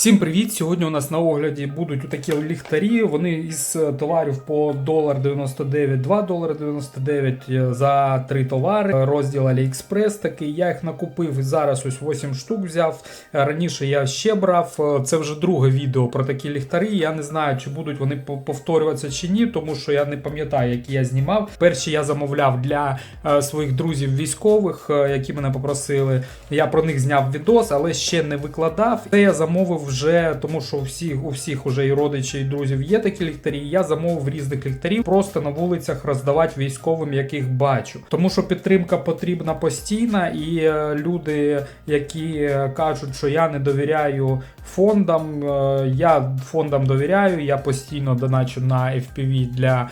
Всім привіт! Сьогодні у нас на огляді будуть такі ліхтарі. Вони із е, товарів по долар 99, 2 долари 99 е, за три товари. Розділ AliExpress такий. Я їх накупив зараз ось 8 штук взяв. Е, Раніше я ще брав. Це вже друге відео про такі ліхтарі. Я не знаю, чи будуть вони по- повторюватися чи ні, тому що я не пам'ятаю, які я знімав. Перші я замовляв для своїх друзів військових, які мене попросили. Я про них зняв відос, але ще не викладав. Це я замовив вже, тому що у всіх, у всіх уже і родичі, і друзів є такі ліхтарі. Я замовив різних ліхтарів просто на вулицях роздавати військовим, яких бачу. Тому що підтримка потрібна постійна, і е, люди, які е, кажуть, що я не довіряю фондам, е, я фондам довіряю, я постійно доначу на FPV для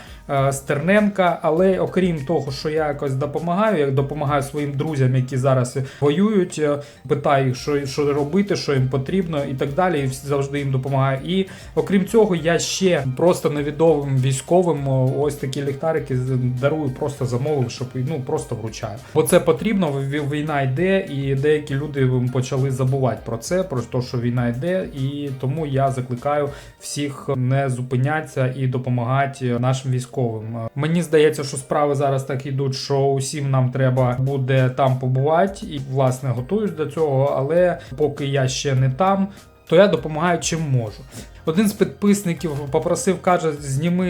Стерненка. Але окрім того, що я якось допомагаю, я допомагаю своїм друзям, які зараз воюють, питаю їх, що, що робити, що їм потрібно, і так далі. І завжди їм допомагаю. І окрім цього, я ще просто невідомим військовим ось такі ліхтарики дарую, просто замовив, щоб ну просто вручаю. Бо це потрібно. Війна йде, і деякі люди почали забувати про це, про те, що війна йде, і тому я закликаю всіх не зупинятися і допомагати нашим військовим. Мені здається, що справи зараз так ідуть, що усім нам треба буде там побувати, і власне готуюсь до цього. Але поки я ще не там, то я допомагаю чим можу. Один з підписників попросив, каже, зніми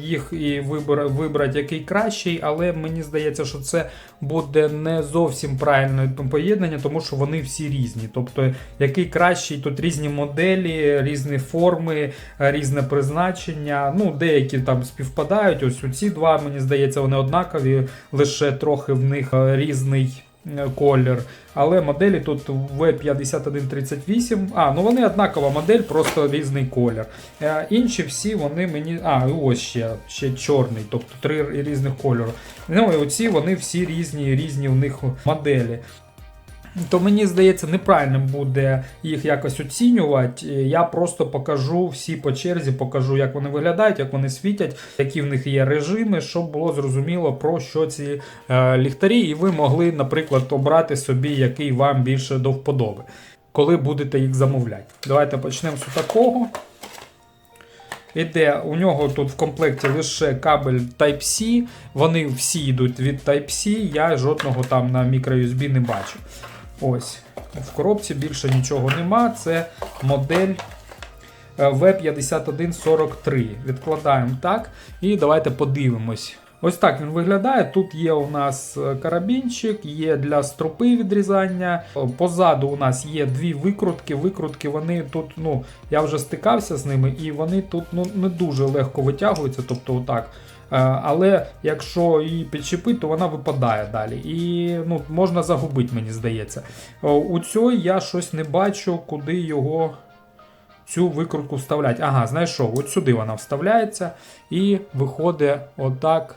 їх і вибор, вибрати який кращий, але мені здається, що це буде не зовсім правильне поєднання, тому що вони всі різні. Тобто, який кращий, тут різні моделі, різні форми, е, різне призначення. Ну, деякі там співпадають. Ось ці два, мені здається, вони однакові, лише трохи в них е, різний. Е, Колір, але моделі тут V5138. А, ну вони однакова модель, просто різний колір. Е, інші всі вони мені. А, ось ще, ще чорний, тобто три різних кольору. Ну і оці вони всі різні, різні у них моделі. То мені здається, неправильним буде їх якось оцінювати. Я просто покажу всі по черзі, покажу, як вони виглядають, як вони світять, які в них є режими, щоб було зрозуміло про що ці е, ліхтарі, і ви могли, наприклад, обрати собі, який вам більше до вподоби, коли будете їх замовляти. Давайте почнемо з такого. Іде у нього тут в комплекті лише кабель Type-C. Вони всі йдуть від Type-C. Я жодного там на microUSB не бачу. Ось. В коробці більше нічого нема. Це модель е, V5143. Відкладаємо так. І давайте подивимось. Ось так він виглядає. Тут є у нас е, карабінчик, є для стропи відрізання. Е, Позаду у нас є дві викрутки. Викрутки вони тут, ну, я вже стикався з ними, і вони тут ну, не дуже легко витягуються. Тобто, отак. Е, Але якщо її підчепити, то вона випадає далі. І ну, можна загубити, мені здається. Е, У цій я щось не бачу, куди його цю викрутку вставляти. Ага, знайшов. От сюди вона вставляється і виходить отак.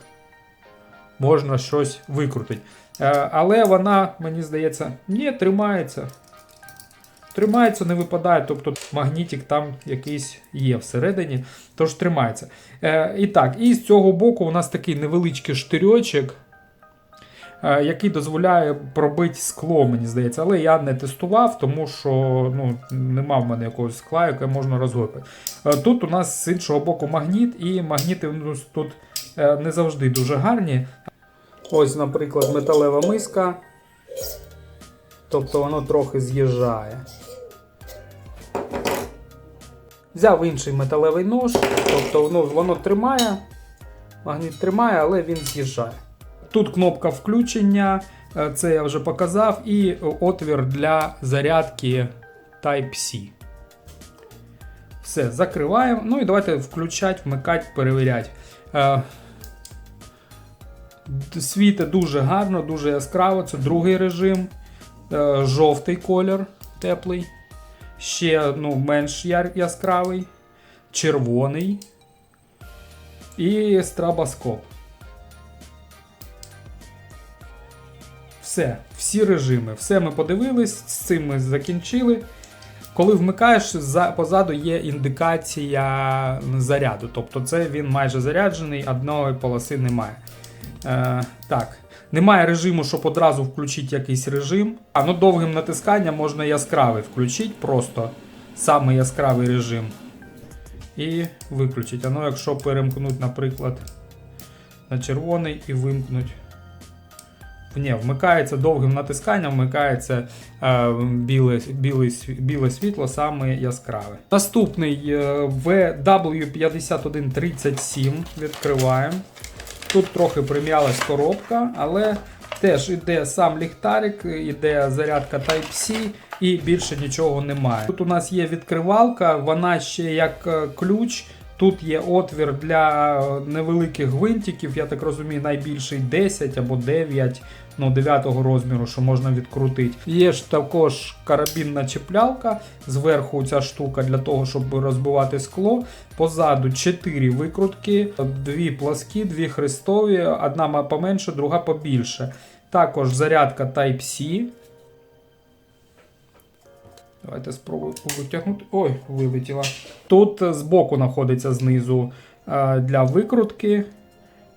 Можна щось викрутити. Е, Але вона, мені здається, ні, тримається. Тримається, не випадає, тобто магнітик там якийсь є всередині, тож тримається. Е, і так, і з цього боку у нас такий невеличкий штирьочок, е, який дозволяє пробити скло, мені здається. Але я не тестував, тому що ну, нема в мене якогось скла, яке можна розгорпити. Е, тут у нас з іншого боку магніт, і магніти ну, тут е, не завжди дуже гарні. Ось, наприклад, металева миска. Тобто воно трохи з'їжджає. Взяв інший металевий нож, тобто ну, воно тримає, магніт тримає, але він з'їжджає. Тут кнопка включення, е, це я вже показав, і отвір для зарядки Type-C. Все, закриваємо. Ну і давайте включати, вмикати, перевіряти. Е, Світить дуже гарно, дуже яскраво. Це другий режим. Е, Жовтий колір, теплий. Ще ну, менш яскравий. Червоний. І страбоскоп. Все, всі режими. Все ми подивились, з цим ми закінчили. Коли вмикаєш, позаду є індикація заряду. Тобто це він майже заряджений, одної полоси немає. Е, так. Немає режиму, щоб одразу включити якийсь режим. А ну довгим натисканням можна яскравий включити просто. самий яскравий режим. І виключить. А ну, якщо перемкнуть, наприклад, на червоний і вимкнуть. Ні, вмикається довгим натисканням, вмикається е, біле, біле, біле світло, саме яскраве. Наступний е, VW5137 відкриваємо. Тут трохи прим'ялась коробка, але теж іде сам ліхтарик, іде зарядка Type-C і більше нічого немає. Тут у нас є відкривалка, вона ще як е, ключ. Тут є отвір для е, невеликих гвинтиків, я так розумію, найбільший 10 або 9, ну 9 розміру, що можна відкрутити. Є ж також карабінна чіплялка, зверху ця штука для того, щоб розбивати скло. Позаду 4 викрутки, дві пласкі, дві хрестові, одна поменше, друга побільше. Також зарядка Type-C. Давайте спробую витягнути. Ой, вилетіла. Тут збоку знаходиться знизу е, для викрутки.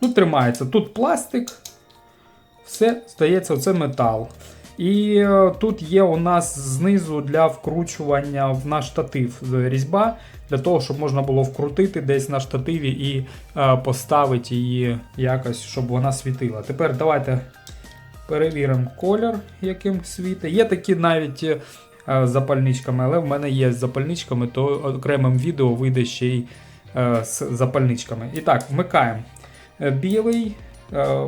Ну, тримається. Тут пластик. Все, здається, це метал. І е, тут є у нас знизу для вкручування в наш штатив різьба, для того, щоб можна було вкрутити десь на штативі і е, поставити її якось, щоб вона світила. Тепер давайте перевіримо колір, яким світить. Є такі навіть е, з запальничками, але в мене є з запальничками, то окремим відео вийде ще й е, з запальничками. І так, вмикаємо. Е, Білий, е,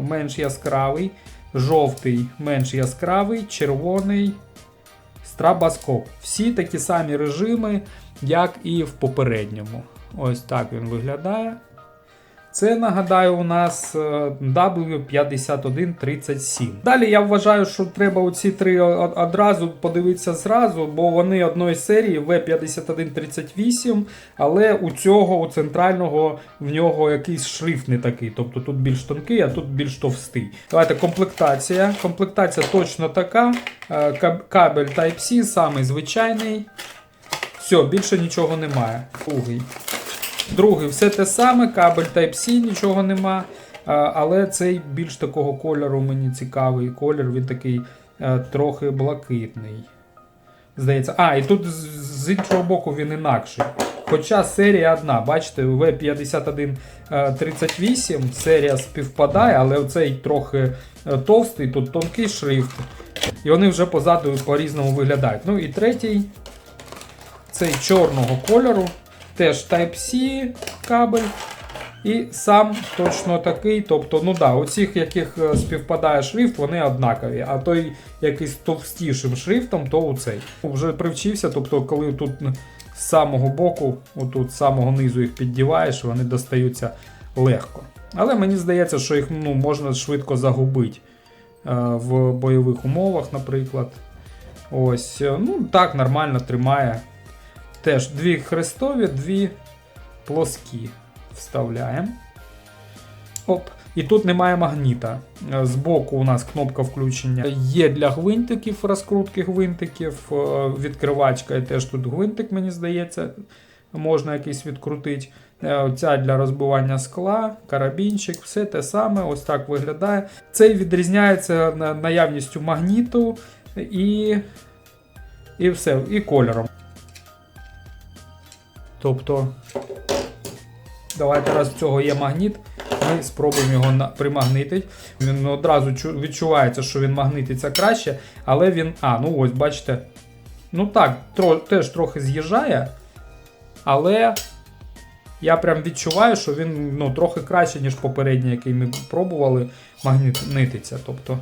менш яскравий, жовтий, менш яскравий, червоний, страбаскоп. Всі такі самі режими, як і в попередньому. Ось так він виглядає. Це нагадаю у нас е, W5137. Далі я вважаю, що треба оці три одразу подивитися зразу, бо вони одної серії V5138, але у цього, у центрального, в нього якийсь шрифт не такий. Тобто тут більш тонкий, а тут більш товстий. Давайте комплектація. Комплектація точно така. Е, Кабель Type-C, самий звичайний. Все, більше нічого немає. Другий. Другий, все те саме, кабель Type-C, нічого нема. Але цей більш такого кольору мені цікавий колір, він такий е, трохи блакитний. Здається. А, і тут з, іншого боку він інакший. Хоча серія одна, бачите, V5138 серія співпадає, але оцей трохи е, товстий, тут тонкий шрифт. І вони вже позаду по-різному виглядають. Ну і третій, цей чорного кольору. Теж Type-C кабель. І сам точно такий. Тобто, ну да, у цих, яких е, співпадає шрифт, вони однакові. А той якийсь товстішим шрифтом, то у цей. Вже привчився, тобто, коли тут з самого боку, отут з самого низу їх піддіваєш, вони достаються легко. Але мені здається, що їх ну, можна швидко загубити е, в бойових умовах, наприклад. Ось, е, ну так, нормально тримає. Теж дві хрестові, дві плоскі. Вставляємо. Оп. І тут немає магніта. Е, Збоку у нас кнопка включення є для гвинтиків, розкрутки гвинтиків. Е, Відкривачка і теж тут гвинтик, мені здається, можна якийсь відкрутити. Е, Ця для розбивання скла, карабінчик, все те саме, ось так виглядає. Цей відрізняється наявністю магніту і, і все, і кольором. Тобто, давайте раз в цього є магніт, ми спробуємо його примагнитити. Він одразу відчувається, що він магнититься краще, але він. А, ну ось, бачите. Ну так, тро, теж трохи з'їжджає, але я прям відчуваю, що він ну, трохи краще, ніж попередній, який ми пробували, магнититься. Тобто,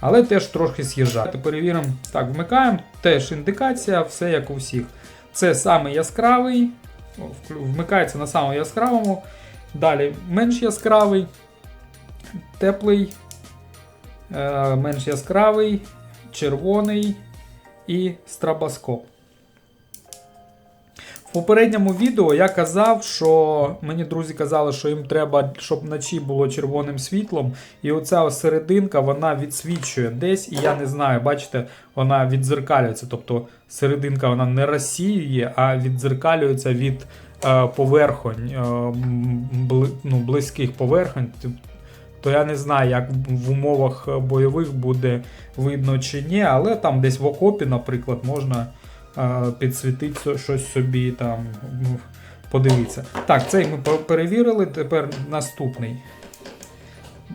але теж трохи з'їжджає. Перевіримо. Так, вмикаємо. Теж індикація, все як у всіх. Це саме яскравий. Вклю- Вмикається на самому яскравому. Далі менш яскравий, теплий, е, менш яскравий, червоний і страбоскоп. В попередньому відео я казав, що мені друзі казали, що їм треба, щоб вночі було червоним світлом. І оця серединка вона відсвічує десь, і я не знаю, бачите, вона віддзеркалюється. Тобто серединка вона не розсіює, а віддзеркалюється від е, поверхонь, е, бли, ну, близьких поверхонь. То я не знаю, як в умовах бойових буде видно чи ні, але там десь в окопі, наприклад, можна е, підсвітити щось собі там. ну, Подивитися. Так, цей ми перевірили. Тепер наступний.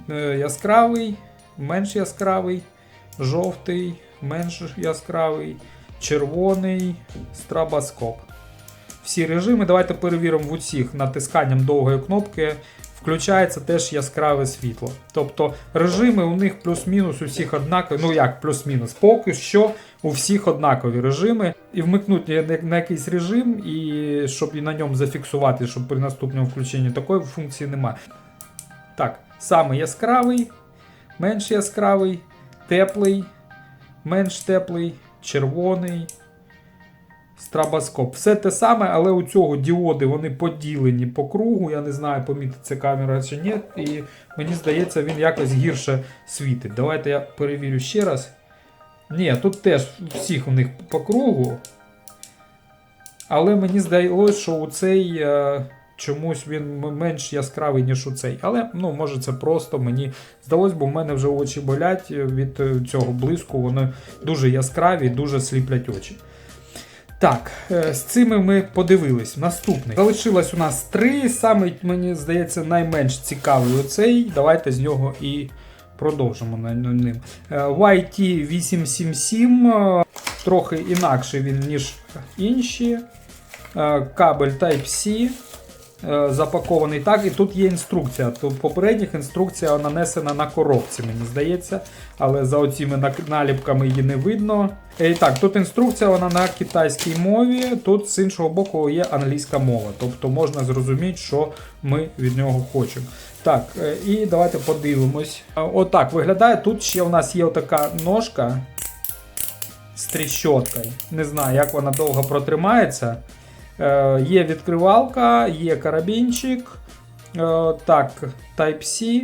Е, Яскравий, менш яскравий, жовтий, менш яскравий, червоний, страбоскоп. Всі режими. Давайте перевіримо в усіх натисканням довгої кнопки. Включається теж яскраве світло. Тобто режими у них плюс-мінус у всіх однакові. Ну як плюс-мінус, поки що у всіх однакові режими. І вмикнути на- на якийсь режим, і щоб і на ньому зафіксувати, щоб при наступному включенні такої функції немає. Так, саме яскравий, менш яскравий, теплий, менш теплий, червоний. Страбоскоп. Все те саме, але у цього діоди вони поділені по кругу. Я не знаю, помітиться камера чи ні. І мені здається, він якось гірше світить. Давайте я перевірю ще раз. Ні, тут теж всіх у них по кругу. Але мені здалося, що у цей е, чомусь він менш яскравий, ніж у цей. Але ну, може це просто мені здалось, бо в мене вже очі болять від е, цього блиску. Вони дуже яскраві, дуже сліплять очі. Так, е, з цими ми подивились. Наступний. Залишилось у нас три. Саме, мені здається, найменш цікавий оцей. Давайте з нього і продовжимо ним. Е, YT877. е, Трохи інакший він, ніж інші. Е, Кабель Type-C. Е, Запакований так, і тут є інструкція. Тут попередніх інструкція нанесена на коробці, мені здається, але за оціми наліпками її не видно. І так, тут інструкція вона на китайській мові, тут з іншого боку є англійська мова, тобто можна зрозуміти, що ми від нього хочемо. Так, е, і давайте подивимось. Е, Отак виглядає. Тут ще у нас є отака ножка з тріщоткою. Не знаю, як вона довго протримається. Е, є відкривалка, є карабінчик. Е, так, Type-C.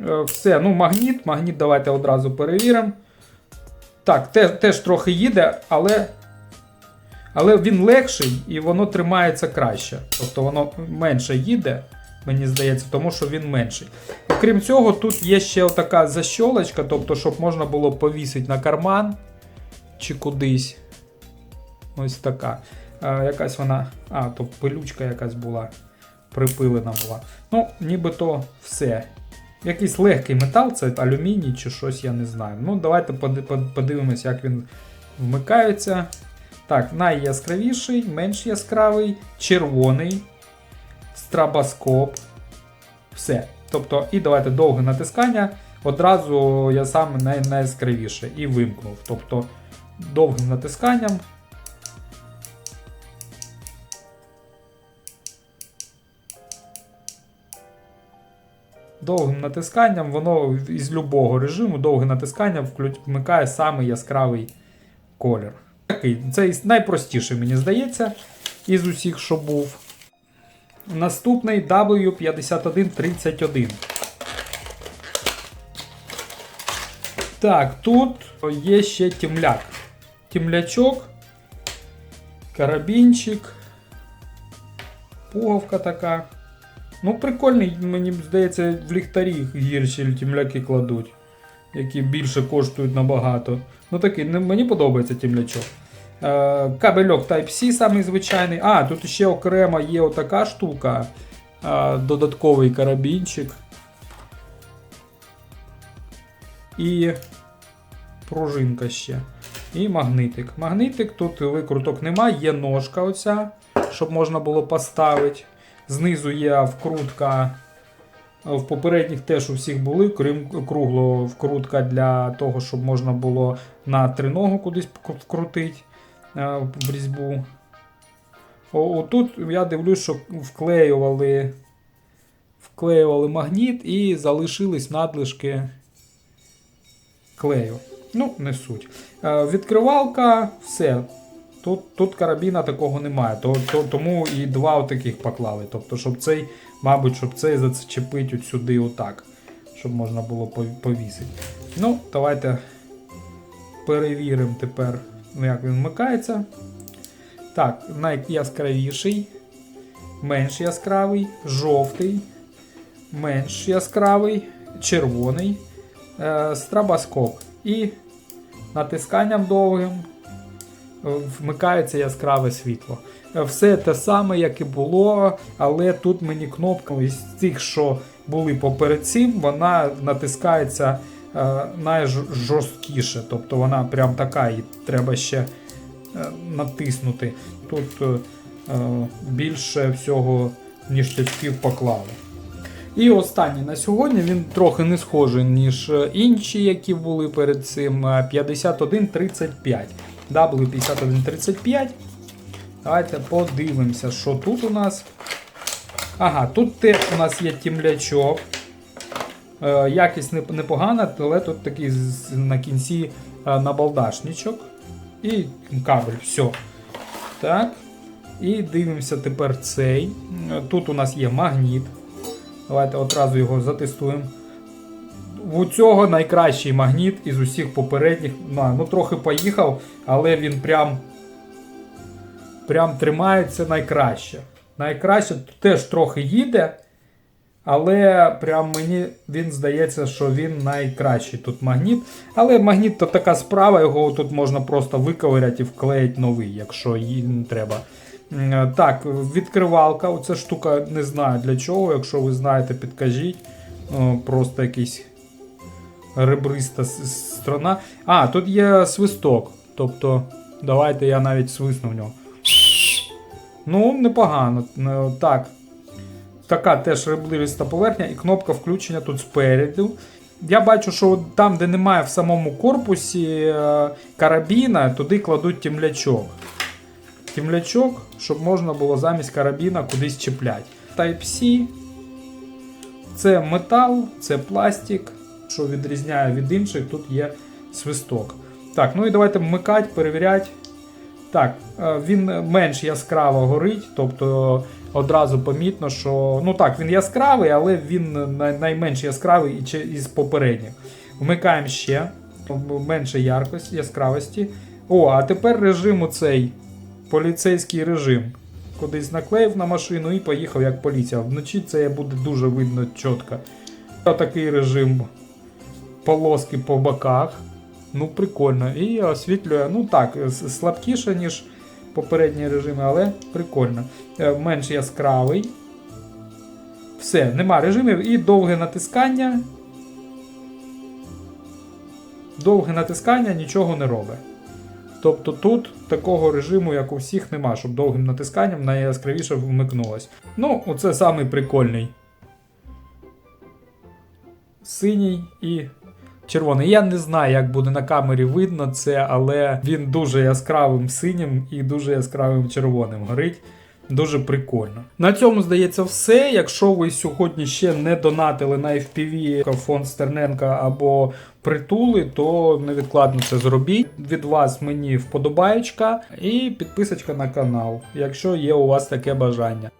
Е, все, ну магніт, магніт давайте одразу перевіримо. Так, теж, теж трохи їде, але. Але він легший і воно тримається краще. Тобто воно менше їде, мені здається, тому що він менший. Окрім цього, тут є ще така защолочка, тобто, щоб можна було повісити на карман чи кудись. Ось така. А, якась вона. А, то пилючка якась була. Припилена була. Ну, нібито все. Якийсь легкий метал, це алюміній чи щось, я не знаю. Ну, давайте поди- подивимось, як він вмикається. Так, найяскравіший, менш яскравий, червоний, страбоскоп. Все. Тобто, і давайте довге натискання. Одразу я сам най- найяскравіше і вимкнув. Тобто, довгим натисканням. Довгим натисканням, воно із любого режиму, довге натискання вмикає саме яскравий колір. Це найпростіший, мені здається, із усіх, що був. Наступний W5131. Так, тут є ще тімляк. Тімлячок, карабінчик, пуговка така. Ну, прикольний, мені здається, в ліхтарі гірші тімляки кладуть, які більше коштують набагато. Ну такий, не- мені подобається тімлячок. Е, кабельок Type-C самий звичайний. А, тут ще окремо є отака штука. Е, додатковий карабінчик. І пружинка ще. І магнитик. Магнитик, тут викруток нема, є ножка оця, щоб можна було поставити. Знизу є вкрутка. В попередніх теж у всіх були, крім круглого вкрутка для того, щоб можна було на триногу кудись вк- вкрутити е, в різьбу. Отут я дивлюсь, що вклеювали, вклеювали магніт і залишились надлишки клею. Ну, не суть. Е, Відкривалка, все. Тут, тут карабіна такого немає, то, то, тому і два таких поклали. Тобто, щоб цей, мабуть, щоб цей зачепити от сюди отак, щоб можна було повісити. Ну, давайте перевіримо тепер, ну, як він вмикається. Так, найяскравіший, менш яскравий, жовтий, менш яскравий, червоний, е, страбоскоп і натисканням довгим вмикається яскраве світло. Все те саме, як і було, але тут мені кнопка із тих, що були поперед цим, вона натискається е, найжорсткіше. Тобто вона прям така, і треба ще е, натиснути. Тут е, більше всього ніж ніштячків поклали. І останній на сьогодні він трохи не схожий, ніж інші, які були перед цим. е, 5135. W5135. Давайте подивимося, що тут у нас. Ага, тут теж у нас є тімлячок. Е, якість непогана, але тут такий на кінці е, набалдашничок. І кабель, все. Так. І дивимося тепер цей. Е, Тут у нас є магніт. Давайте одразу його затестуємо. У цього найкращий магніт із усіх попередніх. На, ну трохи поїхав, але він прям, прям тримається найкраще. Найкраще теж трохи їде, але прям мені він здається, що він найкращий тут магніт. Але магніт то така справа, його тут можна просто виковиряти і вклеїти новий, якщо не треба. Так, відкривалка. Оця штука не знаю для чого. Якщо ви знаєте, підкажіть. Просто якийсь ребриста с- сторона. А, тут є свисток. Тобто, давайте я навіть свисну в нього. Ну, непогано. Е, Так. Така теж ребриста поверхня і кнопка включення тут спереду. Я бачу, що там, де немає в самому корпусі е, карабіна, туди кладуть темлячок. Темлячок, щоб можна було замість карабіна кудись чіпляти. Type-C. Це метал, це пластик. Що відрізняє від інших, тут є свисток. Так, ну і давайте вмикати, перевіряти. Так, е, він менш яскраво горить, тобто одразу помітно, що. Ну так, він яскравий, але він найменш яскравий із попередніх. Вмикаємо ще. Менше яркості, яскравості. О, а тепер режим оцей поліцейський режим. Кудись наклеїв на машину і поїхав як поліція. Вночі це буде дуже видно чітко. Такий режим полоски по боках. Ну, прикольно. І освітлює, ну так, слабкіше, ніж попередні режими, але прикольно. Е, Менш яскравий. Все, нема режимів і довге натискання. Довге натискання нічого не робить. Тобто тут такого режиму, як у всіх, нема, щоб довгим натисканням найяскравіше вмикнулось. Ну, оце самий прикольний. Синій і червоний. Я не знаю, як буде на камері видно це, але він дуже яскравим синім і дуже яскравим червоним горить. Дуже прикольно. На цьому здається все. Якщо ви сьогодні ще не донатили на FPV фонд Стерненка або притули, то невідкладно це зробіть. Від вас мені вподобаєчка і підписочка на канал, якщо є у вас таке бажання.